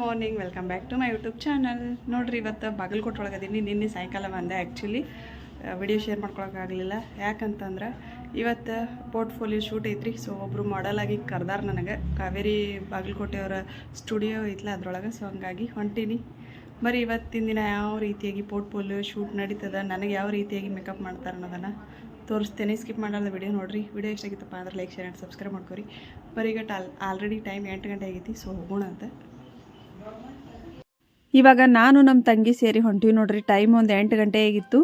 Morning welcome back to my YouTube channel ನೋಡ್ರಿ, ಇವತ್ತು ಬಾಗಲಕೋಟೆ ಒಳಗದೀನಿ. ನಿನ್ನೆ ಸಾಯಂಕಾಲ ಬಂದೆ ಆ್ಯಕ್ಚುಲಿ ವಿಡಿಯೋ ಶೇರ್ ಮಾಡ್ಕೊಳಕ್ಕಾಗಲಿಲ್ಲ ಯಾಕಂತಂದ್ರೆ, ಇವತ್ತು ಪೋರ್ಟ್ಫೋಲಿಯೋ ಶೂಟ್ ಐತ್ರಿ. ಸೊ ಒಬ್ಬರು ಮಾಡಲಾಗಿ ಕರ್ದಾರ ನನಗೆ. ಕಾವೇರಿ ಬಾಗಲಕೋಟೆಯವರ ಸ್ಟುಡಿಯೋ ಐತ್ಲ ಅದರೊಳಗೆ. ಸೊ ಹಂಗಾಗಿ ಹೊಂಟೀನಿ. ಬರೀ ಇವತ್ತಿನ ದಿನ ಯಾವ ರೀತಿಯಾಗಿ ಪೋರ್ಟ್ಫೋಲಿಯೋ ಶೂಟ್ ನಡೀತದ, ನನಗೆ ಯಾವ ರೀತಿಯಾಗಿ ಮೇಕಪ್ ಮಾಡ್ತಾರೆ ಅನ್ನೋದನ್ನು ತೋರಿಸ್ತೇನೆ. ಸ್ಕಿಪ್ ಮಾಡಲ್ಲ ವಿಡಿಯೋ ನೋಡಿರಿ. ವಿಡಿಯೋ ಎಷ್ಟಾಗಿತ್ತಪ್ಪ ಅಂದ್ರೆ ಲೈಕ್ ಶೇರ್ ಆ್ಯಂಡ್ ಸಬ್ಸ್ಕ್ರೈಬ್ ಮಾಡ್ಕೊರಿ. ಬರೀ ಈಗ ಆಲ್ ಆಲ್ರೆಡಿ ಟೈಮ್ ಎಂಟು ಗಂಟೆ ಆಗೈತಿ. ಸೊ ಹೋಗೋಣ ಅಂತ ಇವಾಗ ನಾನು ನಮ್ಮ ತಂಗಿ ಸೇರಿ ಹೊಂಟಿವಿ ನೋಡ್ರಿ ಟೈಮ್ ಒಂದು ಎಂಟು ಗಂಟೆ ಆಗಿತ್ತು.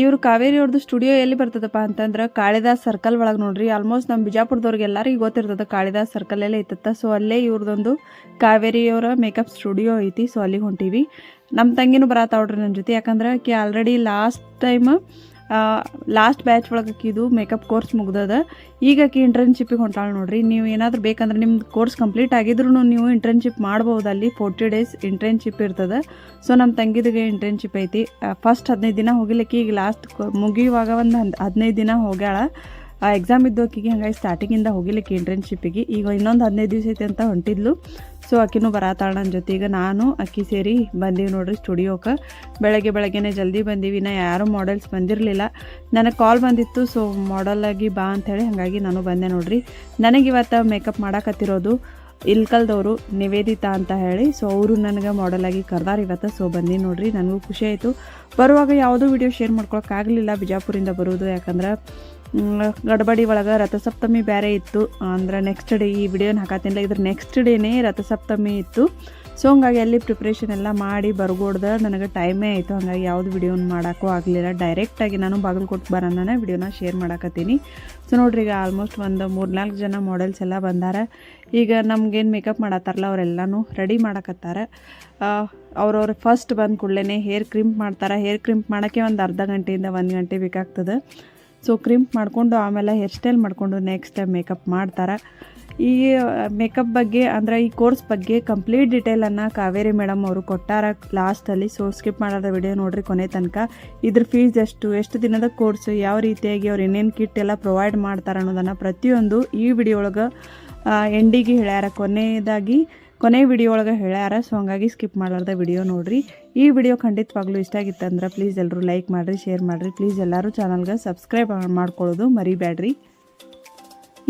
ಇವರು ಕಾವೇರಿ ಅವ್ರದ್ದು ಸ್ಟುಡಿಯೋ ಎಲ್ಲಿ ಬರ್ತದಪ್ಪ ಅಂತಂದ್ರೆ ಕಾಳಿದಾಸ್ ಸರ್ಕಲ್ ಒಳಗೆ ನೋಡ್ರಿ ಆಲ್ಮೋಸ್ಟ್ ನಮ್ಮ ಬಿಜಾಪುರದವ್ರಿಗೆ ಎಲ್ಲರಿಗೂ ಗೊತ್ತಿರ್ತದೆ ಕಾಳಿದಾಸ್ ಸರ್ಕಲಲ್ಲೇ ಐತತ್ತ. ಸೊ ಅಲ್ಲೇ ಇವ್ರದ್ದೊಂದು ಕಾವೇರಿಯವರ ಮೇಕಪ್ ಸ್ಟುಡಿಯೋ ಐತಿ ಸೊ ಅಲ್ಲಿಗೆ ಹೊಂಟೀವಿ. ನಮ್ಮ ತಂಗಿನೂ ಬರತ್ತಾವ್ರಿ ನನ್ನ ಜೊತೆ, ಯಾಕಂದ್ರೆ ಆಕೆ already last time last batch ಒಳಗೆ ಆಕಿದು ಮೇಕಪ್ ಕೋರ್ಸ್ ಮುಗ್ದದ. ಈಗ ಆಕಿ ಇಂಟರ್ನ್ಶಿಪ್ಪಿಗೆ ಹೊಂಟಾಳೆ ನೋಡ್ರಿ. ನೀವು ಏನಾದರೂ ಬೇಕಂದ್ರೆ ನಿಮ್ದು ಕೋರ್ಸ್ ಕಂಪ್ಲೀಟ್ ಆಗಿದ್ರೂ ನೀವು ಇಂಟರ್ನ್ಶಿಪ್ ಮಾಡ್ಬೋದು ಅಲ್ಲಿ. ಫೋರ್ಟಿ ಡೇಸ್ ಇಂಟರ್ನ್ಶಿಪ್ ಇರ್ತದೆ. ಸೊ ನಮ್ಮ ತಂಗಿದಿಗೆ ಇಂಟರ್ನ್ಶಿಪ್ ಐತಿ. ಫಸ್ಟ್ ಹದಿನೈದು ದಿನ ಹೋಗಿಲಿಕ್ಕೆ. ಈಗ ಲಾಸ್ಟ್ ಮುಗಿಯುವಾಗ ಒಂದು ಹದಿನೈದು ದಿನ ಹೋಗ್ಯಾಳ. ಎಕ್ಸಾಮ್ ಇದ್ದೋಕಿಗೆ ಹಂಗಾಗಿ ಸ್ಟಾರ್ಟಿಂಗಿಂದ ಹೋಗಿಲಿಕ್ಕೆ ಇಂಟರ್ನ್ಶಿಪ್ಪಿಗೆ ಈಗ ಇನ್ನೊಂದು ಹದಿನೈದು ದಿವಸ ಐತಿ ಅಂತ ಹೊಂಟಿದ್ಲು. ಸೊ ಆಕಿನೂ ಬರತ್ತಾಳ ನನ್ನ ಜೊತೆಗೆ. ನಾನು, ಅಕ್ಕಿ ಸೇರಿ ಬಂದೀವಿ ನೋಡ್ರಿ ಸ್ಟುಡಿಯೋಕ್ಕೆ ಬೆಳಗ್ಗೆ ಬೆಳಗ್ಗೆನೆ ಜಲ್ದಿ ಬಂದೀವಿ. ನಾ ಯಾರೂ ಮಾಡೆಲ್ಸ್ ಬಂದಿರಲಿಲ್ಲ. ನನಗೆ ಕಾಲ್ ಬಂದಿತ್ತು, ಸೊ ಆಗಿ ಬಾ ಅಂಥೇಳಿ ಹಾಗಾಗಿ ನಾನು ಬಂದೆ ನೋಡ್ರಿ. ನನಗೆ ಇವತ್ತು ಮೇಕಪ್ ಮಾಡಾಕತ್ತಿರೋದು ಇಲ್ಕಲ್ದವರು ನಿವೇದಿತಾ ಅಂತ ಹೇಳಿ. ಸೊ ಅವರು ನನಗೆ ಮಾಡೆಲ್ ಆಗಿ ಕರ್ದಾರ ಇವತ್ತು, ಸೊ ಬಂದಿ ನೋಡ್ರಿ. ನನಗೂ ಖುಷಿ ಆಯಿತು. ಬರುವಾಗ ಯಾವುದೂ ವಿಡಿಯೋ ಶೇರ್ ಮಾಡ್ಕೊಳಕ್ಕಾಗಲಿಲ್ಲ. ಬಿಜಾಪುರಿಂದ ಬರೋದು ಯಾಕಂದ್ರೆ ಗಡಬಡಿ ಒಳಗೆ ರಥಸಪ್ತಮಿ ಬೇರೆ ಇತ್ತು. ಅಂದ್ರೆ ನೆಕ್ಸ್ಟ್ ಡೇ ಈ ವಿಡಿಯೋನ ಹಾಕತ್ತಿಲ್ಲ ಇದ್ರ ನೆಕ್ಸ್ಟ್ ಡೇನೇ ರಥಸಪ್ತಮಿ ಇತ್ತು. ಸೊ ಹಂಗಾಗಿ ಅಲ್ಲಿ ಪ್ರಿಪ್ರೇಷನ್ ಎಲ್ಲ ಮಾಡಿ ಬರ್ಗೋಡ್ದ ನನಗೆ ಟೈಮೇ ಆಯಿತು. ಹಾಗಾಗಿ ಯಾವುದು ವಿಡಿಯೋನ ಮಾಡೋಕ್ಕೂ ಆಗಲಿಲ್ಲ. ಡೈರೆಕ್ಟಾಗಿ ನಾನು ಬಾಗಲಕೋಟೆ ಬರೋಣ ವಿಡಿಯೋನ ಶೇರ್ ಮಾಡಾಕತ್ತೀನಿ. ಸೊ ನೋಡ್ರಿ, ಈಗ ಆಲ್ಮೋಸ್ಟ್ ಒಂದು ಮೂರ್ನಾಲ್ಕು ಜನ ಮಾಡೆಲ್ಸ್ ಎಲ್ಲ ಬಂದಾರ. ಈಗ ನಮ್ಗೇನು ಮೇಕಪ್ ಮಾಡತ್ತಾರಲ್ಲ, ಅವರೆಲ್ಲನೂ ರೆಡಿ ಮಾಡಕತ್ತಾರ. ಅವ್ರವ್ರು ಫಸ್ಟ್ ಬಂದ ಕೂಡಲೇ ಹೇರ್ ಕ್ರಿಂಪ್ ಮಾಡ್ತಾರೆ. ಹೇರ್ ಕ್ರಿಂಪ್ ಮಾಡೋಕ್ಕೆ ಒಂದು ಅರ್ಧ ಗಂಟೆಯಿಂದ ಒಂದು ಗಂಟೆ ಬೇಕಾಗ್ತದೆ. ಸೊ ಕ್ರಿಂಪ್ ಮಾಡಿಕೊಂಡು ಆಮೇಲೆ ಹೇರ್ ಸ್ಟೈಲ್ ಮಾಡಿಕೊಂಡು ನೆಕ್ಸ್ಟ್ ಟೈಮ್ ಮೇಕಪ್ ಮಾಡ್ತಾರೆ. ಈ ಮೇಕಪ್ ಬಗ್ಗೆ ಅಂದರೆ ಈ ಕೋರ್ಸ್ ಬಗ್ಗೆ ಕಂಪ್ಲೀಟ್ ಡೀಟೇಲನ್ನು ಕಾವೇರಿ ಮೇಡಮ್ ಅವರು ಕೊಟ್ಟಾರ ಲಾಸ್ಟಲ್ಲಿ ಸೊ ಸ್ಕಿಪ್ ಮಾಡೋದ ವಿಡಿಯೋ ನೋಡ್ರಿ ಕೊನೆ ತನಕ. ಇದ್ರ ಫೀಸ್ ಎಷ್ಟು ಎಷ್ಟು ದಿನದ ಕೋರ್ಸ್ ಯಾವ ರೀತಿಯಾಗಿ ಅವ್ರು ಏನೇನು ಕಿಟ್ ಎಲ್ಲ ಪ್ರೊವೈಡ್ ಮಾಡ್ತಾರೆ ಅನ್ನೋದನ್ನು ಪ್ರತಿಯೊಂದು ಈ ವಿಡಿಯೋ ಒಳಗೆ ಎಂಡಿಗೆ ಹೇಳ್ಯಾರ. ಕೊನೆಯದಾಗಿ ಕೊನೆ ವಿಡಿಯೋ ಒಳಗೆ ಹೇಳ್ಯಾರ ಸೊ ಹಂಗಾಗಿ ಸ್ಕಿಪ್ ಮಾಡಲಾರ್ದ ವಿಡಿಯೋ ನೋಡ್ರಿ. ಈ ವಿಡಿಯೋ ಖಂಡಿತವಾಗ್ಲೂ ಇಷ್ಟ ಆಗಿತ್ತಂದ್ರೆ ಪ್ಲೀಸ್ ಎಲ್ಲರೂ ಲೈಕ್ ಮಾಡಿರಿ ಶೇರ್ ಮಾಡಿರಿ. ಪ್ಲೀಸ್ ಎಲ್ಲರೂ ಚಾನಲ್ಗೆ ಸಬ್ಸ್ಕ್ರೈಬ್ ಮಾಡ್ಕೊಳ್ಳೋದು ಮರಿಬೇಡ್ರಿ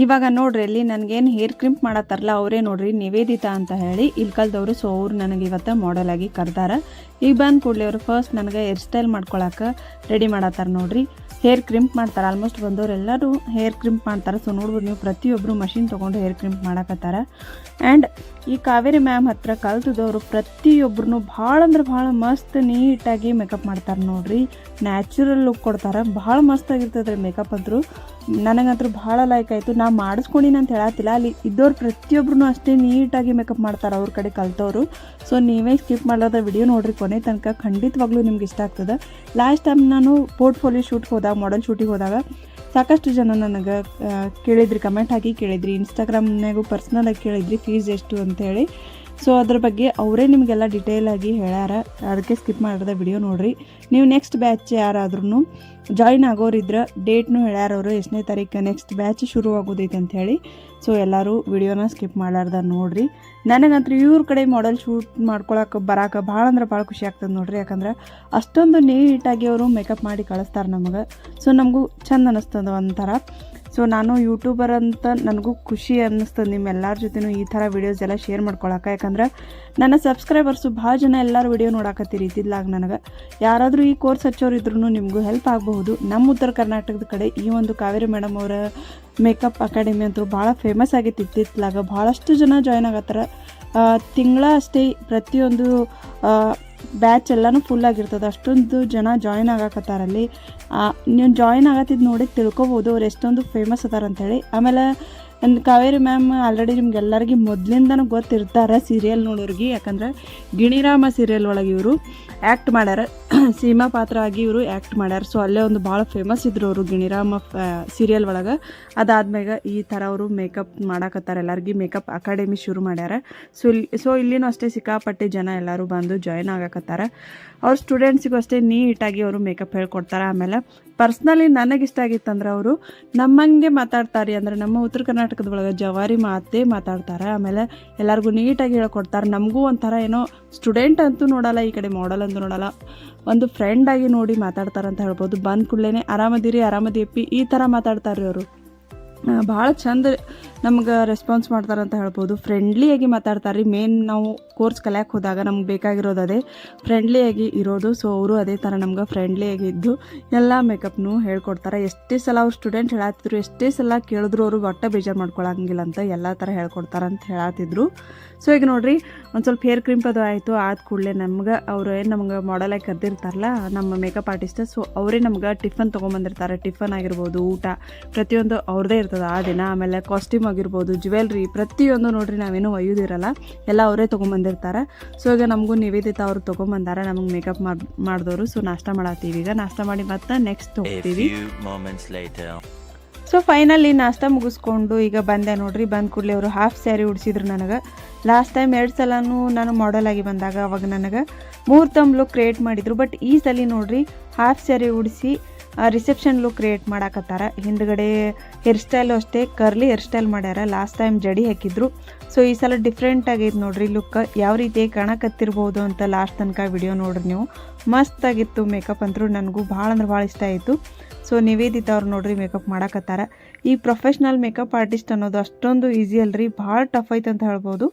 ಇವಾಗ ನೋಡ್ರಿ ಅಲ್ಲಿ ನನಗೇನು ಹೇರ್ ಕ್ರಿಂಪ್ ಮಾಡತ್ತಾರಲ್ಲ ಅವರೇ ನೋಡ್ರಿ ನಿವೇದಿತಾ ಅಂತ ಹೇಳಿ, ಇಲ್ಕಲ್ದವರು ಸೊ ಅವ್ರು ನನಗೆ ಇವತ್ತು ಮಾಡಲ್ ಆಗಿ ಕರ್ದಾರ. ಈಗ ಬಂದ ಕೂಡಲೇ ಅವರು ಫಸ್ಟ್ ನನಗೆ ಹೇರ್ ಸ್ಟೈಲ್ ಮಾಡ್ಕೊಳಕ್ಕೆ ರೆಡಿ ಮಾಡತ್ತಾರೆ ನೋಡ್ರಿ. ಹೇರ್ ಕ್ರಿಂಪ್ ಮಾಡ್ತಾರೆ ಆಲ್ಮೋಸ್ಟ್ ಬಂದೋರೆಲ್ಲರೂ ಎಲ್ಲರೂ ಹೇರ್ ಕ್ರಿಂಪ್ ಮಾಡ್ತಾರೆ. ಸೊ ನೋಡ್ಬೋದು ನೀವು ಪ್ರತಿಯೊಬ್ಬರು ಮಷಿನ್ ತೊಗೊಂಡು ಹೇರ್ ಕ್ರಿಂಪ್ ಮಾಡಕತ್ತಾರ. ಆ್ಯಂಡ್ ಈ ಕಾವೇರಿ ಮ್ಯಾಮ್ ಹತ್ರ ಕಲ್ತದವರು ಪ್ರತಿಯೊಬ್ಬರು ಭಾಳ ಅಂದ್ರೆ ಭಾಳ ಮಸ್ತ್ ನೀಟಾಗಿ ಮೇಕಪ್ ಮಾಡ್ತಾರೆ ನೋಡ್ರಿ. ನ್ಯಾಚುರಲ್ ಲುಕ್ ಕೊಡ್ತಾರೆ, ಭಾಳ ಮಸ್ತ್ ಆಗಿರ್ತದೆ ರೀ ಮೇಕಪ್ ಅಂತೂ ನನಗಂತೂ ಭಾಳ ಲೈಕ್ ಆಯಿತು. ನಾ ಮಾಡಿಸ್ಕೊಂಡಿನಿ ಅಂತ ಹೇಳತ್ತಿಲ್ಲ ಅಲ್ಲಿ ಇದ್ದವ್ರು ಪ್ರತಿಯೊಬ್ಬರು ಅಷ್ಟೇ ನೀಟಾಗಿ ಮೇಕಪ್ ಮಾಡ್ತಾರೆ ಅವ್ರ ಕಡೆ ಕಲ್ತವ್ರು. ಸೊ ನೀವೇ ಸ್ಕಿಪ್ ಮಾಡೋದ ವಿಡಿಯೋ ನೋಡ್ರಿ ಕೊನೆ. ತನಕ ಖಂಡಿತವಾಗ್ಲೂ ನಿಮ್ಗೆ ಇಷ್ಟ ಆಗ್ತದೆ. ಲಾಸ್ಟ್ ಟೈಮ್ ನಾನು ಪೋರ್ಟ್ಫೋಲಿಯೋ ಶೂಟ್ಗೆ ಹೋದಾಗ ಮಾಡಲ್ ಶೂಟಿಗೆ ಹೋದಾಗ ಸಾಕಷ್ಟು ಜನ ನನಗೆ ಕೇಳಿದ್ರಿ ಕಮೆಂಟ್ ಹಾಕಿ ಕೇಳಿದ್ರಿ. ಇನ್ಸ್ಟಾಗ್ರಾಮ್ನಾಗೂ ಪರ್ಸ್ನಲಾಗಿ ಕೇಳಿದ್ರಿ ಫೀಸ್ ಎಷ್ಟು ಅಂತೇಳಿ. ಸೊ ಅದ್ರ ಬಗ್ಗೆ ಅವರೇ ನಿಮಗೆಲ್ಲ ಡಿಟೇಲ್ ಆಗಿ ಹೇಳ್ಯಾರ. ಅದಕ್ಕೆ ಸ್ಕಿಪ್ ಮಾಡಿದ ವಿಡಿಯೋ ನೋಡ್ರಿ. ನೀವು ನೆಕ್ಸ್ಟ್ ಬ್ಯಾಚ್ ಯಾರಾದ್ರೂ ಜಾಯಿನ್ ಆಗೋರಿದ್ರೆ ಡೇಟ್ನು ಹೇಳ್ಯಾರ ಅವರು. ಎಷ್ಟನೇ ತಾರೀಕು ನೆಕ್ಸ್ಟ್ ಬ್ಯಾಚ್ ಶುರು ಆಗೋದೈತೆ ಅಂತ ಹೇಳಿ. ಸೊ ಎಲ್ಲರೂ ವಿಡಿಯೋನ ಸ್ಕಿಪ್ ಮಾಡಾರ್ದ ನೋಡ್ರಿ. ನನಗಂತೂ ಇವ್ರ ಕಡೆ ಮಾಡೆಲ್ ಶೂಟ್ ಮಾಡ್ಕೊಳಕ್ಕೆ ಬರಾಕ ಭಾಳ ಅಂದ್ರೆ ಭಾಳ ಖುಷಿ ಆಗ್ತದೆ ನೋಡ್ರಿ. ಯಾಕಂದ್ರೆ ಅಷ್ಟೊಂದು ನೀಟಾಗಿ ಅವರು ಮೇಕಪ್ ಮಾಡಿ ಕಳಿಸ್ತಾರೆ ನಮಗೆ. ಸೊ ನಮಗೂ ಚಂದ ಅನ್ನಿಸ್ತದೆ ಒಂಥರ. ಸೊ ನಾನು ಯೂಟ್ಯೂಬರ್ ಅಂತ ನನಗೂ ಖುಷಿ ಅನ್ನಿಸ್ತದೆ. ನಿಮ್ಮೆಲ್ಲರ ಜೊತೆನೂ ಈ ಥರ ವೀಡಿಯೋಸ್ ಎಲ್ಲ ಶೇರ್ ಮಾಡ್ಕೊಳಕ್ಕೆ. ಯಾಕಂದ್ರೆ ನನ್ನ ಸಬ್ಸ್ಕ್ರೈಬರ್ಸು ಭಾಳ ಜನ ಎಲ್ಲರೂ ವೀಡಿಯೋ ನೋಡಾಕತ್ತೀರಿ ಇದ್ದಿದ್ಲಾಗ ನನಗೆ. ಯಾರಾದರೂ ಈ ಕೋರ್ಸ್ ಹಚ್ಚೋರು ಇದ್ರೂ ನಿಮಗೂ ಹೆಲ್ಪ್ ಆಗಬಹುದು. ನಮ್ಮ ಉತ್ತರ ಕರ್ನಾಟಕದ ಕಡೆ ಈ ಒಂದು ಕಾವೇರಿ ಮೇಡಮ್ ಅವರ ಮೇಕಪ್ ಅಕಾಡೆಮಿ ಅಂತೂ ಭಾಳ ಫೇಮಸ್ ಆಗೈತಿ ಇತ್ತಿತ್ತಲಾಗ ಭಾಳಷ್ಟು ಜನ ಜಾಯ್ನ್ ಆಗತ್ತಾರ. ತಿಂಗಳ ಅಷ್ಟೇ ಪ್ರತಿಯೊಂದು ಬ್ಯಾಚ್ ಎಲ್ಲನೂ ಫುಲ್ ಆಗಿರ್ತದೆ. ಅಷ್ಟೊಂದು ಜನ ಜಾಯಿನ್ ಆಗಾಕತ್ತಾರಲ್ಲಿ ನೀವು ಜಾಯಿನ್ ಆಗತ್ತಿದ್ದು ನೋಡಿ ತಿಳ್ಕೊಬೋದು ಅವ್ರು ಎಷ್ಟೊಂದು ಫೇಮಸ್ ಅದಾರ ಅಂತೇಳಿ. ಆಮೇಲೆ ಒಂದು ಕಾವೇರಿ ಮ್ಯಾಮ್ ಆಲ್ರೆಡಿ ನಿಮ್ಗೆಲ್ಲರಿಗೆ ಮೊದಲಿಂದನೂ ಗೊತ್ತಿರ್ತಾರೆ ಸೀರಿಯಲ್ ನೋಡೋರಿಗೆ. ಯಾಕಂದ್ರೆ ಗಿಣಿರಾಮ ಸೀರಿಯಲ್ ಒಳಗೆ ಇವರು ಆ್ಯಕ್ಟ್ ಮಾಡ್ಯಾರ. ಸೀಮಾ ಪಾತ್ರ ಆಗಿ ಇವರು ಆ್ಯಕ್ಟ್ ಮಾಡ್ಯಾರ. ಸೊ ಅಲ್ಲೇ ಒಂದು ಭಾಳ ಫೇಮಸ್ ಇದ್ರು ಅವರು ಗಿಣಿರಾಮ ಸೀರಿಯಲ್ ಒಳಗೆ. ಅದಾದ್ಮೇಲೆ ಈ ಥರ ಅವರು ಮೇಕಪ್ ಮಾಡಾಕತ್ತಾರ. ಎಲ್ಲರಿಗೂ ಮೇಕಪ್ ಅಕಾಡೆಮಿ ಶುರು ಮಾಡ್ಯಾರ. ಸೊ ಇಲ್ಲಿ ಸೊ ಇಲ್ಲಿನೂ ಅಷ್ಟೇ ಸಿಕ್ಕಾಪಟ್ಟೆ ಜನ ಎಲ್ಲರೂ ಬಂದು ಜಾಯ್ನ್ ಆಗಕತ್ತಾರ. ಅವ್ರ ಸ್ಟೂಡೆಂಟ್ಸಿಗೂ ಅಷ್ಟೇ ನೀಟಾಗಿ ಅವರು ಮೇಕಪ್ ಹೇಳ್ಕೊಡ್ತಾರೆ. ಆಮೇಲೆ ಪರ್ಸ್ನಲಿ ನನಗಿಷ್ಟ ಆಗಿತ್ತಂದ್ರೆ ಅವರು ನಮ್ಮಂಗೆ ಮಾತಾಡ್ತಾರೆ. ಅಂದರೆ ನಮ್ಮ ಉತ್ತರ ಕರ್ನಾಟಕದ ಒಳಗೆ ಜವಾರಿ ಮಾತೇ ಮಾತಾಡ್ತಾರೆ. ಆಮೇಲೆ ಎಲ್ಲರಿಗೂ ನೀಟಾಗಿ ಹೇಳ್ಕೊಡ್ತಾರೆ. ನಮಗೂ ಒಂಥರ ಏನೋ ಸ್ಟೂಡೆಂಟ್ ಅಂತೂ ನೋಡಲ್ಲ, ಈ ಕಡೆ ಮಾಡಲ್ ಅಂತೂ ನೋಡಲ್ಲ. ಒಂದು ಫ್ರೆಂಡ್ ಆಗಿ ನೋಡಿ ಮಾತಾಡ್ತಾರೆ ಅಂತ ಹೇಳ್ಬೋದು. ಬಂದ ಕೂಡಲೇ ಆರಾಮದಿರಿ ಆರಾಮದಿಯಪ್ಪಿ ಈ ಥರ ಮಾತಾಡ್ತಾರೆ ಅವರು. ಭಾಳ ಚಂದ ನಮ್ಗೆ ರೆಸ್ಪಾನ್ಸ್ ಮಾಡ್ತಾರಂತ ಹೇಳ್ಬೋದು. ಫ್ರೆಂಡ್ಲಿಯಾಗಿ ಮಾತಾಡ್ತಾರೆ ರೀ ಮೇನ್ ನಾವು ಕೋರ್ಸ್ ಕಲಿಯಕ್ಕೆ ಹೋದಾಗ ನಮ್ಗೆ ಬೇಕಾಗಿರೋದು ಅದೇ. ಫ್ರೆಂಡ್ಲಿಯಾಗಿ ಇರೋದು. ಸೊ ಅವರು ಅದೇ ಥರ ನಮ್ಗೆ ಫ್ರೆಂಡ್ಲಿಯಾಗಿ ಇದ್ದು ಎಲ್ಲ ಮೇಕಪ್ನು ಹೇಳ್ಕೊಡ್ತಾರೆ. ಎಷ್ಟೇ ಸಲ ಅವ್ರು ಸ್ಟೂಡೆಂಟ್ ಹೇಳಾತಿದ್ರು, ಎಷ್ಟೇ ಸಲ ಕೇಳಿದ್ರು ಅವರು ಒಟ್ಟ ಬೇಜಾರು ಮಾಡ್ಕೊಳಂಗಿಲ್ಲ ಅಂತ ಎಲ್ಲ ಥರ ಹೇಳ್ಕೊಡ್ತಾರೆ ಅಂತ ಹೇಳಾತಿದ್ರು. ಸೊ ಈಗ ನೋಡಿರಿ, ಒಂದು ಸ್ವಲ್ಪ ಹೇರ್ ಕ್ರೀಮ್ ಅದು ಆಯಿತು. ಆದ ಕೂಡಲೇ ನಮ್ಗೆ ಅವರು ಏನು ನಮ್ಗೆ ಮಾಡಲಾಗಿ ಕರೆದಿರ್ತಾರಲ್ಲ, ನಮ್ಮ ಮೇಕಪ್ ಆರ್ಟಿಸ್ಟ್ ಸೊ ಅವರೇ ನಮ್ಗೆ ಟಿಫನ್ ತೊಗೊಂಬಂದಿರ್ತಾರೆ. ಟಿಫನ್ ಆಗಿರ್ಬೋದು, ಊಟ. ಪ್ರತಿಯೊಂದು ಅವ್ರದ್ದೇ ಇರ್ತದೆ ಆ ದಿನ. ಆಮೇಲೆ ಕಾಸ್ಟ್ಯೂಮ್ ಆಗಿರ್ಬೋದು ಜ್ಯುವೆಲ್ರಿ ಪ್ರತಿಯೊಂದು ನೋಡ್ರಿ ನಾವೇನು ಒಯ್ಯೋದಿರಲ್ಲ ಎಲ್ಲ ಅವರೇ ತೊಗೊಂಬಂದಿರ್ತಾರೆ. ಸೊ ಈಗ ನಮಗೂ ನಿವೇದಿತ ಅವ್ರು ತೊಗೊಂಬಂದಾರ ನಮಗೆ ಮೇಕಪ್ ಮಾಡಿ ಮಾಡಿದವರು. ಸೊ ನಾಷ್ಟ ಮಾಡತ್ತೀವಿ. ಈಗ ನಾಷ್ಟ ಮಾಡಿ ಮತ್ತೆ ನೆಕ್ಸ್ಟ್ ಹೋಗ್ತೀವಿ. ಸೊ ಫೈನಲಿ ನಾಷ್ಟ ಮುಗಿಸ್ಕೊಂಡು ಈಗ ಬಂದೆ ನೋಡ್ರಿ. ಬಂದ ಕೂಡಲೇ ಅವರು ಹಾಫ್ ಸ್ಯಾರಿ ಉಡಿಸಿದ್ರು ನನಗೆ. ಲಾಸ್ಟ್ ಟೈಮ್ ಎರಡು ಸಲನೂ ನಾನು ಮಾಡೆಲ್ ಆಗಿ ಬಂದಾಗ ಅವಾಗ ನನಗೆ ಮೂರು ತಮ್ ಲುಕ್ ಕ್ರಿಯೇಟ್ ಮಾಡಿದ್ರು. ಬಟ್ ಈ ಸಲ ನೋಡ್ರಿ ಹಾಫ್ ಸ್ಯಾರಿ ಉಡಿಸಿ ರಿಸೆಪ್ಷನ್ ಲುಕ್ ಕ್ರಿಯೇಟ್ ಮಾಡಾಕತ್ತಾರ. ಹಿಂದ್ಗಡೆ ಹೇರ್ ಸ್ಟೈಲು ಅಷ್ಟೇ ಕರ್ಲಿ ಹೇರ್ ಸ್ಟೈಲ್ ಮಾಡ್ಯಾರ. ಲಾಸ್ಟ್ ಟೈಮ್ ಜಡಿ ಹಾಕಿದ್ರು. ಸೊ ಈ ಸಲ ಡಿಫ್ರೆಂಟ್ ಆಗೈತೆ ನೋಡ್ರಿ ಲುಕ್ ಯಾವ ರೀತಿ ಕಾಣಕತ್ತಿರ್ಬೋದು ಅಂತ ಲಾಸ್ಟ್ ತನಕ ವಿಡಿಯೋ ನೋಡ್ರಿ ನೀವು. ಮಸ್ತ್ ಆಗಿತ್ತು ಮೇಕಪ್ ಅಂತೂ ನನಗೂ ಭಾಳ ಅಂದ್ರೆ ಭಾಳ ಇಷ್ಟ ಆಯಿತು. ಸೊ ನಿವೇದಿತ ಅವ್ರು ನೋಡ್ರಿ ಮೇಕಪ್ ಮಾಡಾಕತ್ತಾರ. ಈ ಪ್ರೊಫೆಷ್ನಲ್ ಮೇಕಪ್ ಆರ್ಟಿಸ್ಟ್ ಅನ್ನೋದು ಅಷ್ಟೊಂದು ಈಸಿ ಅಲ್ರಿ, ಭಾಳ ಟಫ್ ಐತೆ ಅಂತ ಹೇಳ್ಬೋದು.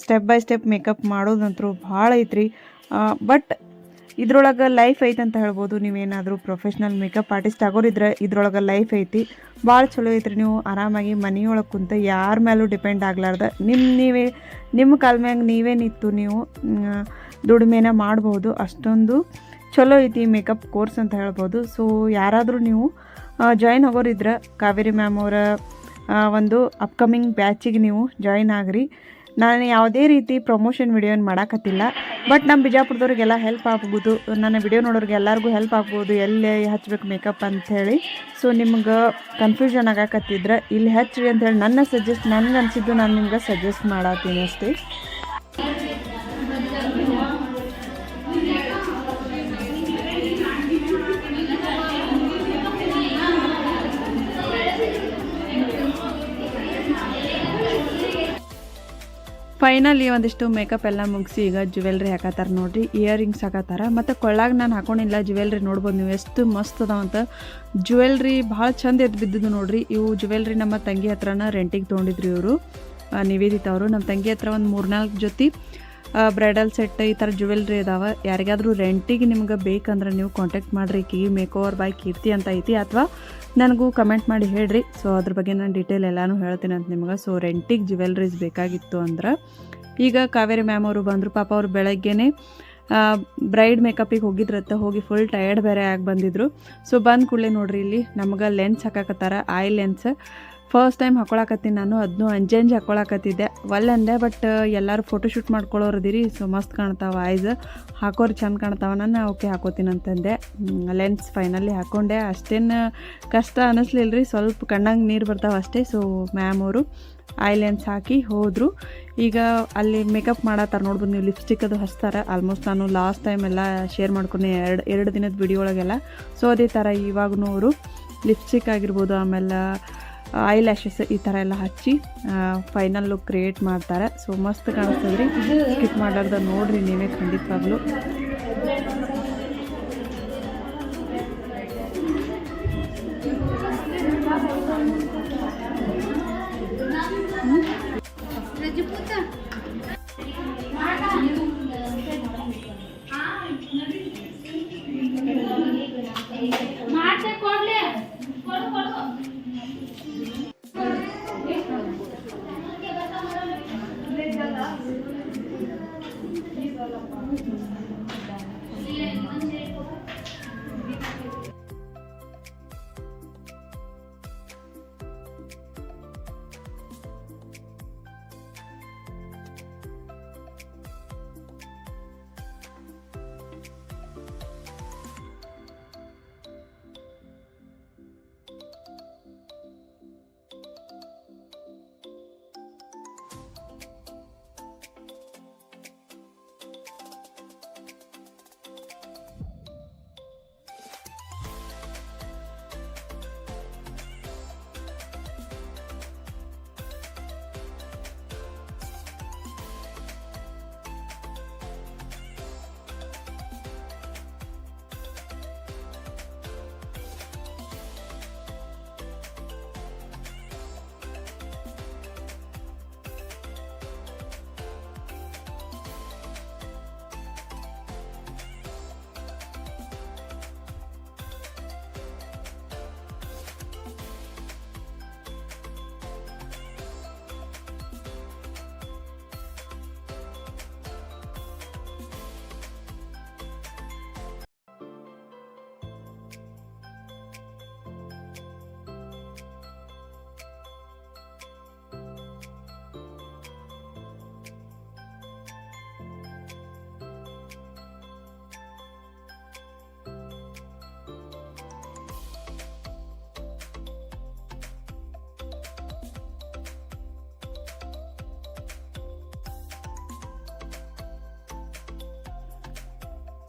ಸ್ಟೆಪ್ ಬೈ ಸ್ಟೆಪ್ ಮೇಕಪ್ ಮಾಡೋದಂತರೂ ಭಾಳ ಐತ್ರಿ. ಬಟ್ ಇದ್ರೊಳಗೆ ಲೈಫ್ ಐತೆ ಅಂತ ಹೇಳ್ಬೋದು. ನೀವೇನಾದರೂ ಪ್ರೊಫೆಷ್ನಲ್ ಮೇಕಪ್ ಆರ್ಟಿಸ್ಟ್ ಆಗೋರಿದ್ರೆ ಇದ್ರೊಳಗೆ ಲೈಫ್ ಐತಿ. ಭಾಳ ಚಲೋ ಐತ್ರಿ ನೀವು ಆರಾಮಾಗಿ ಮನೆಯೊಳಗೆ ಕುಂತ ಯಾರ ಮೇಲೂ ಡಿಪೆಂಡ್ ಆಗ್ಲಾರ್ದ. ನಿಮ್ಮ ನೀವೇ ನಿಮ್ಮ ಕಾಲ ಮ್ಯಾಗ ನೀವೇ ನೀವು ದುಡಿಮೆನ ಮಾಡ್ಬೋದು. ಅಷ್ಟೊಂದು ಚಲೋ ಐತಿ ಮೇಕಪ್ ಕೋರ್ಸ್ ಅಂತ ಹೇಳ್ಬೋದು. ಸೊ ಯಾರಾದರೂ ನೀವು ಜಾಯಿನ್ ಆಗೋರಿದ್ರೆ ಕಾವೇರಿ ಮ್ಯಾಮ್ ಅವರ ಒಂದು ಅಪ್ಕಮಿಂಗ್ ಬ್ಯಾಚಿಗೆ ನೀವು ಜಾಯಿನ್ ಆಗ್ರಿ. ನಾನು ಯಾವುದೇ ರೀತಿ ಪ್ರಮೋಷನ್ ವಿಡಿಯೋನ ಮಾಡಾಕತ್ತಿಲ್ಲ. ಬಟ್ ನಮ್ಮ ಬಿಜಾಪುರದವ್ರಿಗೆಲ್ಲ ಹೆಲ್ಪ್ ಆಗ್ಬೋದು. ನನ್ನ ವಿಡಿಯೋ ನೋಡೋರಿಗೆ ಎಲ್ಲರಿಗೂ ಹೆಲ್ಪ್ ಆಗ್ಬೋದು. ಎಲ್ಲಿ ಹಚ್ಬೇಕು ಮೇಕಪ್ ಅಂಥೇಳಿ ಸೊ ನಿಮ್ಗೆ ಕನ್ಫ್ಯೂಷನ್ ಆಗಾಕತ್ತಿದ್ರೆ ಇಲ್ಲಿ ಹಚ್ಚ್ರಿ ಅಂತೇಳಿ ನನ್ನ ಸಜೆಸ್ಟ್ ನನಗೆ ಅನಿಸಿದ್ದು ನಾನು ನಿಮ್ಗೆ ಸಜೆಸ್ಟ್ ಮಾಡತ್ತೀನಿ ಅಷ್ಟೇ. ಫೈನಲಿ ಒಂದಿಷ್ಟು ಮೇಕಪ್ ಎಲ್ಲ ಮುಗಿಸಿ ಈಗ ಜ್ಯುವೆಲ್ರಿ ಹಾಕತ್ತಾರ ನೋಡ್ರಿ ಇಯರಿಂಗ್ಸ್ ಹಾಕತ್ತಾರ. ಮತ್ತು ಕೊಳ್ಳಾಗ ನಾನು ಹಾಕೊಂಡಿಲ್ಲ ಜ್ಯುವೆಲ್ರಿ ನೋಡ್ಬೋದು ನೀವು. ಎಷ್ಟು ಮಸ್ತ್ ಅದಾವಂತ ಜ್ಯುವೆಲ್ರಿ ಭಾಳ ಚಂದ ಎದ್ದು ಬಿದ್ದಿದ್ದು ನೋಡ್ರಿ. ಇವು ಜ್ಯುವೆಲ್ರಿ ನಮ್ಮ ತಂಗಿ ಹತ್ರನ ರೆಂಟಿಗೆ ತೊಗೊಂಡಿದ್ರು ಇವರು. ನಿವೇದಿತ ಅವರು. ನಮ್ಮ ತಂಗಿ ಹತ್ರ ಒಂದು ಮೂರ್ನಾಲ್ಕು ಜೊತೆ ಬ್ರೈಡಲ್ ಸೆಟ್ ಈ ಥರ ಜ್ಯುವೆಲ್ರಿ ಇದಾವೆ. ಯಾರಿಗಾದರೂ ರೆಂಟಿಗೆ ನಿಮ್ಗೆ ಬೇಕಂದ್ರೆ ನೀವು ಕಾಂಟ್ಯಾಕ್ಟ್ ಮಾಡಿರಿ. Key make over by Keerthi ಅಂತ ಐತಿ ಅಥವಾ ನನಗೂ ಕಮೆಂಟ್ ಮಾಡಿ ಹೇಳ್ರಿ. ಸೊ ಅದ್ರ ಬಗ್ಗೆ ನಾನು ಡೀಟೇಲ್ ಎಲ್ಲನೂ ಹೇಳ್ತೀನಿ ಅಂತ ನಿಮ್ಗೆ. ಸೊ ರೆಂಟಿಗೆ ಜ್ಯುವೆಲ್ರೀಸ್ ಬೇಕಾಗಿತ್ತು ಅಂದ್ರೆ ಈಗ ಕಾವೇರಿ ಮ್ಯಾಮ್ ಅವರು ಬಂದರು. ಪಾಪ ಅವರು ಬೆಳಗ್ಗೆನೇ ಬ್ರೈಡ್ ಮೇಕಪ್ಪಿಗೆ ಹೋಗಿದ್ರತ್ತ ಹೋಗಿ ಫುಲ್ ಟಯರ್ಡ್ ಬೇರೆ ಆಗಿ ಬಂದಿದ್ರು. ಸೊ ಬಂದ ಕೂಡಲೇ ನೋಡ್ರಿ ಇಲ್ಲಿ ನಮ್ಗೆ ಲೆನ್ಸ್ ಹಾಕಾಕತ್ತಾರ. ಐ ಲೆನ್ಸ್ ಫಸ್ಟ್ ಟೈಮ್ ಹಾಕೊಳಕತ್ತೀನಿ ನಾನು ಅದನ್ನು ಅಂಜೆ ಹಾಕೊಳಕತ್ತಿದ್ದೆ. ಒಲ್ಲೆ ಅಂದೆ ಬಟ್ ಎಲ್ಲರೂ ಫೋಟೋ ಶೂಟ್ ಮಾಡ್ಕೊಳ್ಳೋರದಿರಿ ಸೊ ಮಸ್ತ್ ಕಾಣ್ತಾವ ಐಸ್ ಹಾಕೋರು ಚೆಂದ ಕಾಣ್ತಾವ, ನಾನು ಓಕೆ ಹಾಕೋತೀನಿ ಅಂತಂದೆ. ಲೆನ್ಸ್ ಫೈನಲಿ ಹಾಕ್ಕೊಂಡೆ ಅಷ್ಟೇನು, ಕಷ್ಟ ಅನ್ನಿಸ್ಲಿಲ್ಲ ರೀ ಸ್ವಲ್ಪ ಕಣ್ಣಂಗೆ ನೀರು ಬರ್ತಾವೆ ಅಷ್ಟೇ ಸೊ ಮ್ಯಾಮ್ ಅವರು ಐ ಲೆನ್ಸ್ ಹಾಕಿ ಹೋದರು. ಈಗ ಅಲ್ಲಿ ಮೇಕಪ್ ಮಾಡತ್ತಾರ ನೋಡ್ಬೋದು, ನೀವು ಲಿಪ್ಸ್ಟಿಕ್ ಅದು ಹಚ್ತಾರೆ. ಆಲ್ಮೋಸ್ಟ್ ನಾನು ಲಾಸ್ಟ್ ಟೈಮ್ ಎಲ್ಲ ಶೇರ್ ಮಾಡ್ಕೊಂಡೆ, ಎರಡು ಎರಡು ದಿನದ ವಿಡಿಯೋ ಒಳಗೆಲ್ಲ. ಸೊ ಅದೇ ಥರ ಇವಾಗೂ ಅವರು ಲಿಪ್ಸ್ಟಿಕ್ ಆಗಿರ್ಬೋದು, ಆಮೇಲೆ ಐ ಲ್ಯಾಶಸ್ ಈ ಥರ ಎಲ್ಲ ಹಚ್ಚಿ ಫೈನಲ್ ಲುಕ್ ಕ್ರಿಯೇಟ್ ಮಾಡ್ತಾರೆ. ಸೊ ಮಸ್ತ್ ಕಾಣಿಸ್ತದ್ರಿ. ಸ್ಕಿಪ್ ಮಾಡಾರ್ದ ನೋಡ್ರಿ ನೀವೇ ಖಂಡಿತವಾಗ್ಲೂ.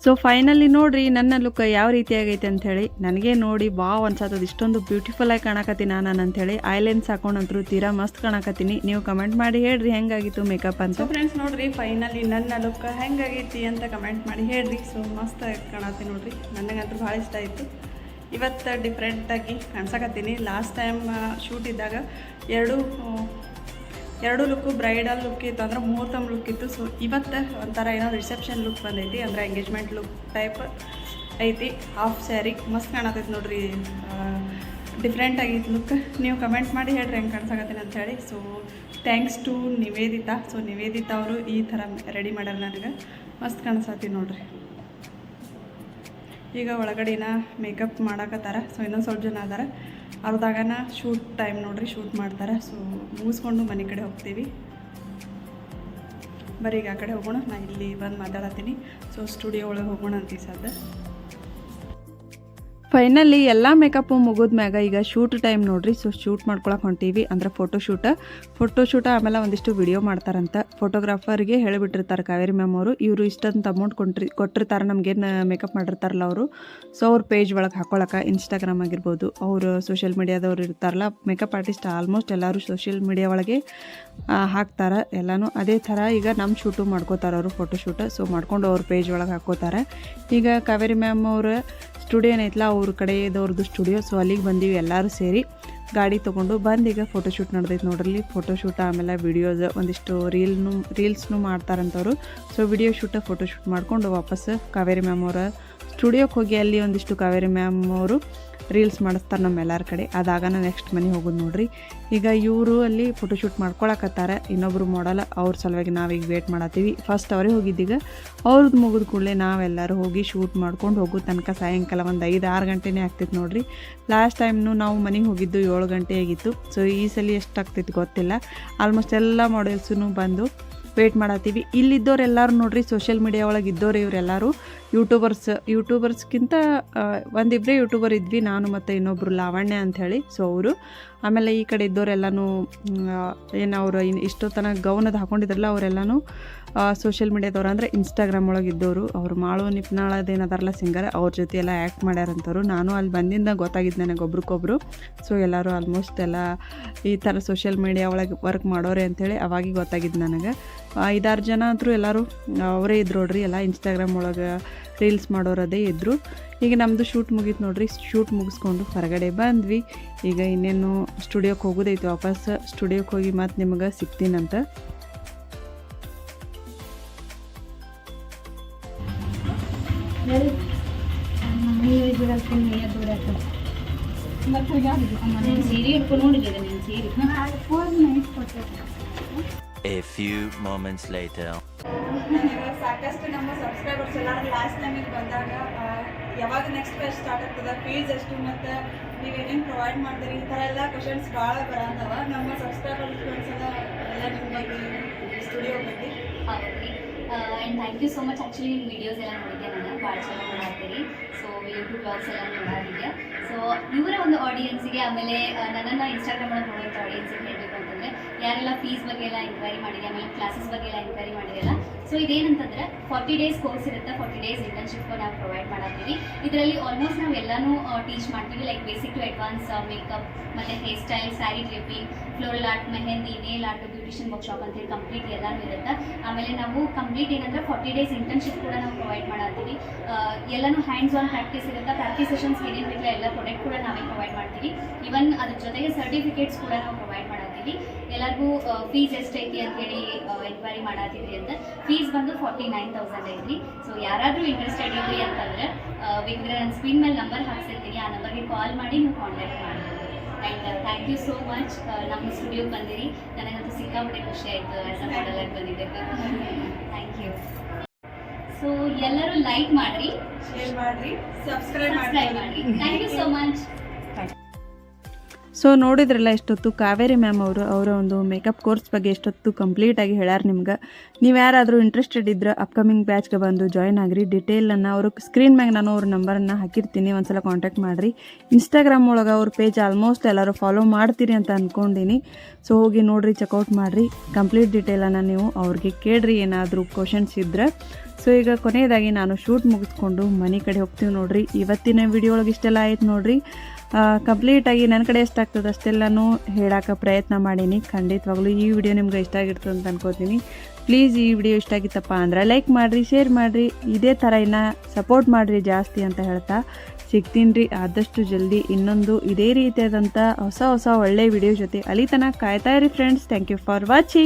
ಸೊ ಫೈನಲಿ ನೋಡ್ರಿ, ನನ್ನ ಲುಕ್ ಯಾವ ರೀತಿ ಆಗೈತೆ ಅಂಥೇಳಿ ನನಗೆ ನೋಡಿ, ವಾವ್ ಅನ್ಸತ್ತದ ಇಷ್ಟೊಂದು ಬ್ಯೂಟಿಫುಲ್ ಆಗಿ ಕಾಣಕತ್ತೀನಿ ನಾನು ಅಂಥೇಳಿ ಐಲೆನ್ಸ್ ಹಾಕೊಂಡಂತರೂ ತೀರಾ ಮಸ್ತ್ ಕಾಣಕತ್ತೀನಿ. ನೀವು ಕಮೆಂಟ್ ಮಾಡಿ ಹೇಳ್ರಿ ಹೆಂಗಾಗಿತ್ತು ಮೇಕಪ್ ಅಂತ. ಫ್ರೆಂಡ್ಸ್ ನೋಡ್ರಿ ಫೈನಲಿ ನನ್ನ ಲುಕ್ ಹೆಂಗಾಗೈತಿ ಅಂತ ಕಮೆಂಟ್ ಮಾಡಿ ಹೇಳ್ರಿ. ಸೊ ಮಸ್ತ್ ಕಾಣತ್ತೀನಿ ನೋಡ್ರಿ. ನನಗಂತೂ ಭಾಳ ಇಷ್ಟ ಆಯಿತು. ಇವತ್ತು ಡಿಫ್ರೆಂಟಾಗಿ ಕಾಣಿಸಕತ್ತೀನಿ. ಲಾಸ್ಟ್ ಟೈಮ್ ಶೂಟ್ ಇದ್ದಾಗ ಎರಡು ಎರಡು ಲುಕ್ಕು ಬ್ರೈಡಲ್ ಲುಕ್ ಇತ್ತು ಅಂದ್ರೆ ಮುಹೂರ್ತಮ್ ಲುಕ್ ಇತ್ತು. ಸೊ ಇವತ್ತು ಒಂಥರ ಏನೋ ರಿಸೆಪ್ಷನ್ ಲುಕ್ ಬಂದೈತಿ, ಅಂದ್ರೆ ಎಂಗೇಜ್ಮೆಂಟ್ ಲುಕ್ ಟೈಪ್ ಐತಿ. ಹಾಫ್ ಸ್ಯಾರಿ ಮಸ್ತ್ ಕಾಣತೈತಿ ನೋಡ್ರಿ. ಡಿಫ್ರೆಂಟ್ ಆಗಿತ್ತು ಲುಕ್ ನೀವು ಕಮೆಂಟ್ ಮಾಡಿ ಹೇಳ್ರಿ ಹೆಂಗೆ ಕಾಣಿಸಾಕತ್ತೀನಿ ಅಂತ ಹೇಳಿ. So thanks to Nivedita. So Nivedita ಅವರು ಈ ಥರ ರೆಡಿ ಮಾಡ್ಯಾರ ನನಗೆ. ಮಸ್ತ್ ಕಾಣಿಸತ್ತಿ ನೋಡ್ರಿ. ಈಗ ಒಳಗಡೆನ ಮೇಕಪ್ ಮಾಡಾಕತ್ತಾರ. ಸೊ ಇನ್ನೊಂದು ಸ್ವಲ್ಪ ಜನ ಅದಾರ. ಅರ್ಧಾಗನ ಶೂಟ್ ಟೈಮ್ ನೋಡ್ರಿ ಶೂಟ್ ಮಾಡ್ತಾರೆ. ಸೊ ಮುಗಿಸ್ಕೊಂಡು ಮನೆ ಕಡೆ ಹೋಗ್ತೀವಿ. ಬರೀ ಈಗ ಆ ಕಡೆ ಹೋಗೋಣ, ನಾ ಇಲ್ಲಿ ಬಂದು ಮಾತಾಡತ್ತೀನಿ. ಸೊ ಸ್ಟುಡಿಯೋ ಒಳಗೆ ಹೋಗೋಣ ಅಂತ ಸದ್ದ ಫೈನಲಿ ಎಲ್ಲ ಮೇಕಪ್ಪು ಮುಗಿದ ಮ್ಯಾಗ ಈಗ ಶೂಟ್ ಟೈಮ್ ನೋಡ್ರಿ. ಸೊ ಶೂಟ್ ಮಾಡ್ಕೊಳಕ್ಕೆ ಹೊಂಟೀವಿ. ಅಂದ್ರೆ ಫೋಟೋ ಶೂಟ ಫೋಟೋ ಶೂಟ ಆಮೇಲೆ ಒಂದಿಷ್ಟು ವಿಡಿಯೋ ಮಾಡ್ತಾರಂತ. ಫೋಟೋಗ್ರಾಫರ್ಗೆ ಹೇಳಿಬಿಟ್ಟಿರ್ತಾರೆ ಕಾವೇರಿ ಮ್ಯಾಮ್ ಅವರು. ಇವರು ಇಷ್ಟೊಂದು ಅಮೌಂಟ್ ಕೊಟ್ಟಿರಿ ಕೊಟ್ಟಿರ್ತಾರೆ. ನಮಗೇನು ಮೇಕಪ್ ಮಾಡಿರ್ತಾರಲ್ಲ ಅವರು. ಸೊ ಅವ್ರ ಪೇಜ್ ಒಳಗೆ ಹಾಕೊಳಕ್ಕೆ ಇನ್ಸ್ಟಾಗ್ರಾಮ್ ಆಗಿರ್ಬೋದು. ಅವರು ಸೋಷಿಯಲ್ ಮೀಡಿಯಾದವ್ರು ಇರ್ತಾರಲ್ಲ. ಮೇಕಪ್ ಆರ್ಟಿಸ್ಟ್ ಆಲ್ಮೋಸ್ಟ್ ಎಲ್ಲರೂ ಸೋಷಿಯಲ್ ಮೀಡಿಯಾ ಒಳಗೆ ಹಾಕ್ತಾರೆ. ಎಲ್ಲನೂ ಅದೇ ಥರ ಈಗ ನಮ್ಮ ಶೂಟು ಮಾಡ್ಕೋತಾರೆ ಅವರು ಫೋಟೋ ಶೂಟ್ ಸೊ ಮಾಡ್ಕೊಂಡು ಅವ್ರ ಪೇಜ್ ಒಳಗೆ ಹಾಕೋತಾರೆ. ಈಗ ಕಾವೇರಿ ಮ್ಯಾಮ್ ಅವ್ರ ಸ್ಟುಡಿಯೋ ಏನೈತಲ್ಲ ಅವ್ರ ಕಡೆದವ್ರದ್ದು ಸ್ಟುಡಿಯೋ ಸೊ ಅಲ್ಲಿಗೆ ಬಂದೀವಿ ಎಲ್ಲರೂ ಸೇರಿ. ಗಾಡಿ ತೊಗೊಂಡು ಬಂದು ಈಗ ಫೋಟೋಶೂಟ್ ನಡೆದೈತೆ ನೋಡ್ರಿ. ಫೋಟೋಶೂಟ್ ಆಮೇಲೆ ವಿಡಿಯೋಸ್ ಒಂದಿಷ್ಟು ರೀಲ್ನು ರೀಲ್ಸ್ನು ಮಾಡ್ತಾರಂಥವ್ರು ಸೊ ವಿಡಿಯೋ ಶೂಟ ಫೋಟೋಶೂಟ್ ಮಾಡ್ಕೊಂಡು ವಾಪಸ್ ಕಾವೇರಿ ಮ್ಯಾಮ್ ಅವರ ಸ್ಟುಡಿಯೋಕ್ಕೆ ಹೋಗಿ ಅಲ್ಲಿ ಒಂದಿಷ್ಟು ಕಾವೇರಿ ಮ್ಯಾಮ್ ಅವರು ರೀಲ್ಸ್ ಮಾಡಿಸ್ತಾರೆ ನಮ್ಮ ಎಲ್ಲರ ಕಡೆ. ನಾನು ನೆಕ್ಸ್ಟ್ ಮನೆಗೆ ಹೋಗೋದು ನೋಡ್ರಿ. ಈಗ ಇವರು ಅಲ್ಲಿ ಫೋಟೋಶೂಟ್ ಮಾಡ್ಕೊಳಕತ್ತಾರೆ. ಇನ್ನೊಬ್ರು ಮಾಡಲ್ಲ ಅವ್ರ ಸಲುವಾಗಿ ನಾವೀಗ ವೇಟ್ ಮಾಡತ್ತೀವಿ. ಫಸ್ಟ್ ಅವರೇ ಹೋಗಿದ್ದೀಗ. ಅವ್ರದ್ದು ಮುಗಿದ ಕೂಡಲೇ ನಾವೆಲ್ಲರೂ ಹೋಗಿ ಶೂಟ್ ಮಾಡ್ಕೊಂಡು ಹೋಗೋ ತನಕ ಸಾಯಂಕಾಲ ಒಂದು ಐದು ಆರು ಗಂಟೆನೇ ಆಗ್ತಿತ್ತು ನೋಡ್ರಿ. ಲಾಸ್ಟ್ ಟೈಮ್ನು ನಾವು ಮನೆಗೆ ಹೋಗಿದ್ದು ಏಳು ಗಂಟೆ ಆಗಿತ್ತು. ಸೊ ಈ ಸಲ ಎಷ್ಟು ಆಗ್ತೈತೆ ಗೊತ್ತಿಲ್ಲ. ಆಲ್ಮೋಸ್ಟ್ ಎಲ್ಲ ಮಾಡೆಲ್ಸೂ ಬಂದು ವೇಟ್ ಮಾಡತ್ತೀವಿ. ಇಲ್ಲಿದ್ದವ್ರು ಎಲ್ಲರೂ ನೋಡ್ರಿ ಸೋಷಿಯಲ್ ಮೀಡಿಯಾ ಒಳಗೆ ಇದ್ದವ್ರು ಇವರೆಲ್ಲರೂ. ಯೂಟ್ಯೂಬರ್ಸ್, ಯೂಟ್ಯೂಬರ್ಸ್ಗಿಂತ ಒಂದಿಬ್ಬರೇ ಯೂಟ್ಯೂಬರ್ ಇದ್ವಿ, ನಾನು ಮತ್ತು ಇನ್ನೊಬ್ಬರು ಲಾವಣ್ಯ ಅಂಥೇಳಿ. ಸೊ ಅವರು. ಆಮೇಲೆ ಈ ಕಡೆ ಇದ್ದವರೆಲ್ಲನೂ ಏನು ಅವರು ಇಷ್ಟೋ ತನಕ ಗೌನದ ಹಾಕೊಂಡಿದ್ರಲ್ಲ ಅವರೆಲ್ಲನೂ ಸೋಷಿಯಲ್ ಮೀಡಿಯಾದವ್ರು ಅಂದರೆ ಇನ್ಸ್ಟಾಗ್ರಾಮ್ ಒಳಗೆ ಇದ್ದವರು ಅವ್ರು ಮಾಳು ನಿಪ್ನಾಳದೇನದಾರಲ್ಲ ಸಿಂಗರ್ ಅವ್ರ ಜೊತೆ ಎಲ್ಲ ಆ್ಯಕ್ಟ್ ಮಾಡ್ಯಾರಂಥವ್ರು. ನಾನು ಅಲ್ಲಿ ಬಂದಿಂದ ಗೊತ್ತಾಗಿದ್ದು ನನಗೆ ಒಬ್ರಿಗೊಬ್ರು ಸೊ ಎಲ್ಲರೂ ಆಲ್ಮೋಸ್ಟ್ ಎಲ್ಲ ಈ ಥರ ಸೋಷಿಯಲ್ ಮೀಡಿಯಾ ಒಳಗೆ ವರ್ಕ್ ಮಾಡೋರೆ ಅಂಥೇಳಿ ಅವಾಗಿ ಗೊತ್ತಾಗಿದ್ದು ನನಗೆ. ಐದಾರು ಜನ ಆದರೂ ಎಲ್ಲರೂ ಅವರೇ ಇದ್ರು ನೋಡ್ರಿ ಎಲ್ಲ ಇನ್ಸ್ಟಾಗ್ರಾಮ್ ಒಳಗೆ ರೀಲ್ಸ್ ಮಾಡೋರದೇ ಇದ್ದರು ಈಗ ನಮ್ಮದು ಶೂಟ್ ಮುಗೀತು ನೋಡ್ರಿ ಶೂಟ್ ಮುಗಿಸ್ಕೊಂಡು ಹೊರಗಡೆ ಬಂದ್ವಿ. ಈಗ ಇನ್ನೇನು ಸ್ಟುಡಿಯೋಕ್ಕೆ ಹೋಗೋದೈತೆ ವಾಪಸ್. ಸ್ಟುಡಿಯೋಕ್ಕೆ ಹೋಗಿ ಮತ್ತೆ ನಿಮಗೆ ಸಿಗ್ತೀನಂತ. ಸೀರೆ ಹಿಡ್ಕೊಂಡು ನೋಡಿದ್ರೆ ನೀನು ಸೀರೆ. A few moments later. ಸಾಕಷ್ಟು ನಮ್ಮ ಸಬ್ಸ್ಕ್ರೈಬರ್ಸ್ ಎಲ್ಲರೂ ಲಾಸ್ಟ್ ಟೈಮಿಗೆ ಬಂದಾಗ ಯಾವಾಗ ನೆಕ್ಸ್ಟ್ ಫೇಸ್ ಸ್ಟಾರ್ಟ್ ಆಗ್ತದೆ ಫೀಸ್ ಎಷ್ಟು ಮತ್ತು ನೀವು ಏನೇನು ಪ್ರೊವೈಡ್ ಮಾಡ್ತೀರಿ ಈ ಥರ ಎಲ್ಲ ಕ್ವಶನ್ಸ್ ಭಾಳ ಬರತ್ತವ ನಮ್ಮ ಸಬ್ಸ್ಕ್ರೈಬರ್ಸ್ ಒಂದ್ಸಲ ಎಲ್ಲ ನಿಮ್ಮ ಬಗ್ಗೆ ಸ್ಟುಡಿಯೋ ಬಗ್ಗೆ ಹೌದ್ರಿ. And thank you so much actually ನಿಮ್ಮ ವಿಡಿಯೋಸ್ ಎಲ್ಲ ನೋಡಿದ್ದೆ ನಾನು. ಭಾಳ ಚೆನ್ನಾಗಿ ಮಾಡಾಕ್ತೀರಿ ಸೊ ಯೂಟ್ಯೂಬ್ ಬ್ಲಾಗ್ಸ್ ಎಲ್ಲ ನೋಡಾದಿದ್ದೆ ಸೊ ಇವರ ಒಂದು ಆಡಿಯನ್ಸಿಗೆ ಆಮೇಲೆ ನನ್ನನ್ನು ಇನ್ಸ್ಟಾಗ್ರಾಮ್ ಒಳಗೆ ನೋಡುವಂಥ ಆಡಿಯನ್ಸಿಗೆ ಯಾರೆಲ್ಲ ಫೀಸ್ ಬಗ್ಗೆ ಎಲ್ಲ ಎಂಕ್ವೈರಿ ಮಾಡಿದೆ ಆಮೇಲೆ ಕ್ಲಾಸಸ್ ಬಗ್ಗೆ ಎಲ್ಲ ಎಂಕ್ವೈರಿ ಮಾಡಿದೆಯಲ್ಲ ಸೊ ಇದೇನಂತಂದ್ರೆ ಫಾರ್ಟಿ ಡೇಸ್ ಕೋರ್ಸ್ ಇರುತ್ತೆ ಫಾರ್ಟಿ ಡೇಸ್ ಇಂಟರ್ನ್ಶಿಪ್ ನಾವು ಪ್ರೊವೈಡ್ ಮಾಡತ್ತೀವಿ. ಇದರಲ್ಲಿ ಆಲ್ಮೋಸ್ಟ್ ನಾವು ಎಲ್ಲಾನು ಟೀಚ್ ಮಾಡ್ತೀವಿ like basic to advance makeup ಮತ್ತು hair style sari clipping floral art mehndi nail art beautician workshop ಅಂತೇಳಿ ಕಂಪ್ಲೀಟ್ ಎಲ್ಲಾನು ಇರುತ್ತೆ. ಆಮೇಲೆ ನಾವು ಕಂಪ್ಲೀಟ್ ಏನಂದ್ರೆ ಫಾರ್ಟಿ ಡೇಸ್ ಇಂಟರ್ನ್ಶಿಪ್ ಕೂಡ ನಾವು ಪ್ರೊವೈಡ್ ಮಾಡತ್ತೀವಿ. ಎಲ್ಲಾನು ಹ್ಯಾಂಡ್ಸ್ ಆನ್ ಪ್ರಾಕ್ಟೀಸ್ ಇರುತ್ತೆ ಪ್ರಾಕ್ಟೀಸ್ ಸೆಷನ್ಸ್ ಏನೇನು ಬೇಕಲ್ಲ ಎಲ್ಲ ಪ್ರೊಡಕ್ಟ್ ಕೂಡ ನಾವೇ ಪ್ರೊವೈಡ್ ಮಾಡ್ತೀವಿ. ಈವನ್ ಅದ್ರ ಜೊತೆಗೆ ಸರ್ಟಿಫಿಕೇಟ್ಸ್ ಕೂಡ ನಾವು ಪ್ರೊವೈಡ್ ಮಾಡತ್ತೀವಿ. ಎಲ್ಲರಿಗೂ ಫೀಸ್ ಎಷ್ಟೈತಿ ಅಂತೇಳಿ ಎನ್ಕ್ವೈರಿ ಮಾಡತ್ತಿದ್ರಿ ಅಂತ. ಫೀಸ್ ಬಂದು ಫಾರ್ಟಿ ನೈನ್ ತೌಸಂಡ್ ಐತ್ರಿ. ಸೊ ಯಾರಾದರೂ ಇಂಟ್ರೆಸ್ಟೆಡ್ ಇದ್ರಿ ಅಂತಂದ್ರೆ ಬೇಕಿದ್ರೆ ನನ್ನ ಸ್ಕ್ರೀನ್ ಮೇಲೆ ನಂಬರ್ ಹಾಕ್ಸಿರ್ತೀನಿ. ಆ ನಂಬರ್ಗೆ ಕಾಲ್ ಮಾಡಿ ನೀವು ಕಾಂಟ್ಯಾಕ್ಟ್ ಮಾಡ್ಬೋದು. And thank you so much ನಮ್ಮ ಸ್ಟುಡಿಯೋಗೆ ಬಂದಿರಿ. ನನಗಂತೂ ಸಿಕ್ಕಾಪಟ್ಟೆ ಖುಷಿ ಆಯಿತು. ಆ್ಯಸ್ ಅ ಮಾಡಲ್ ಆಗಿ ಬಂದಿದ್ದಕ್ಕೆ. ಥ್ಯಾಂಕ್ ಯು ಸೊ ಎಲ್ಲರೂ ಲೈಕ್ ಮಾಡಿರಿ. ಶೇರ್ ಮಾಡಿರಿ. ಸಬ್ಸ್ಕ್ರೈಬ್ ಸಬ್ಸ್ಕ್ರೈಬ್ ಮಾಡಿ thank you so much so ನೋಡಿದ್ರಲ್ಲ ಎಷ್ಟೊತ್ತು ಕಾವೇರಿ ಮ್ಯಾಮ್ ಅವರು, ಅವರ ಒಂದು ಮೇಕಪ್ ಕೋರ್ಸ್ ಬಗ್ಗೆ ಎಷ್ಟೊತ್ತು ಕಂಪ್ಲೀಟಾಗಿ ಹೇಳ್ಯಾರ ನಿಮ್ಗೆ. ನೀವು ಯಾರಾದರೂ ಇಂಟ್ರೆಸ್ಟೆಡ್ ಇದ್ರೆ ಅಪ್ಕಮಿಂಗ್ ಬ್ಯಾಚ್ಗೆ ಬಂದು ಜಾಯ್ನ್ ಆಗಿರಿ. ಡಿಟೇಲನ್ನು ಅವರು ಸ್ಕ್ರೀನ್ ಮ್ಯಾಗ ನಾನು ಅವ್ರ ನಂಬರನ್ನು ಹಾಕಿರ್ತೀನಿ, ಒಂದ್ಸಲ ಕಾಂಟ್ಯಾಕ್ಟ್ ಮಾಡಿರಿ. ಇನ್ಸ್ಟಾಗ್ರಾಮ್ ಒಳಗೆ ಅವ್ರ ಪೇಜ್ ಆಲ್ಮೋಸ್ಟ್ ಎಲ್ಲರೂ ಫಾಲೋ ಮಾಡ್ತೀರಿ ಅಂತ ಅಂದ್ಕೊಂಡಿನಿ ಸೊ ಹೋಗಿ ನೋಡಿರಿ ಚೆಕ್ಔಟ್ ಮಾಡಿರಿ. ಕಂಪ್ಲೀಟ್ ಡಿಟೇಲನ್ನು ನೀವು ಅವ್ರಿಗೆ ಕೇಳ್ರಿ, ಏನಾದರೂ ಕ್ವಶನ್ಸ್ ಇದ್ದರೆ ಸೊ ಈಗ ಕೊನೆಯದಾಗಿ ನಾನು ಶೂಟ್ ಮುಗಿಸ್ಕೊಂಡು ಮನೆ ಕಡೆ ಹೋಗ್ತೀವಿ ನೋಡ್ರಿ. ಇವತ್ತಿನ ವಿಡಿಯೋ ಒಳಗೆ ಇಷ್ಟೆಲ್ಲ ಆಯ್ತು ನೋಡ್ರಿ. ಕಂಪ್ಲೀಟಾಗಿ ನನ್ನ ಕಡೆ ಎಷ್ಟಾಗ್ತದೆ ಅಷ್ಟೆಲ್ಲನೂ ಹೇಳೋಕೆ ಪ್ರಯತ್ನ ಮಾಡೀನಿ. ಖಂಡಿತವಾಗ್ಲೂ ಈ ವಿಡಿಯೋ ನಿಮ್ಗೆ ಇಷ್ಟ ಆಗಿರ್ತದೆ ಅಂತ ಅನ್ಕೋತೀನಿ. ಪ್ಲೀಸ್ ಈ ವಿಡಿಯೋ ಇಷ್ಟ ಆಗಿತ್ತಪ್ಪ ಅಂದ್ರೆ ಲೈಕ್ ಮಾಡಿರಿ ಶೇರ್ ಮಾಡಿರಿ. ಇದೇ ಥರ ಇನ್ನು ಸಪೋರ್ಟ್ ಮಾಡಿರಿ ಜಾಸ್ತಿ ಅಂತ ಹೇಳ್ತಾ ಸಿಗ್ತೀನಿ ರೀ. ಆದಷ್ಟು ಜಲ್ದಿ ಇನ್ನೊಂದು ಇದೇ ರೀತಿಯಾದಂಥ ಹೊಸ ಹೊಸ ಒಳ್ಳೆ ವಿಡಿಯೋ ಜೊತೆ ಅಲ್ಲಿ ತನಕ ಕಾಯ್ತಾ ಇರಿ friends thank you for watching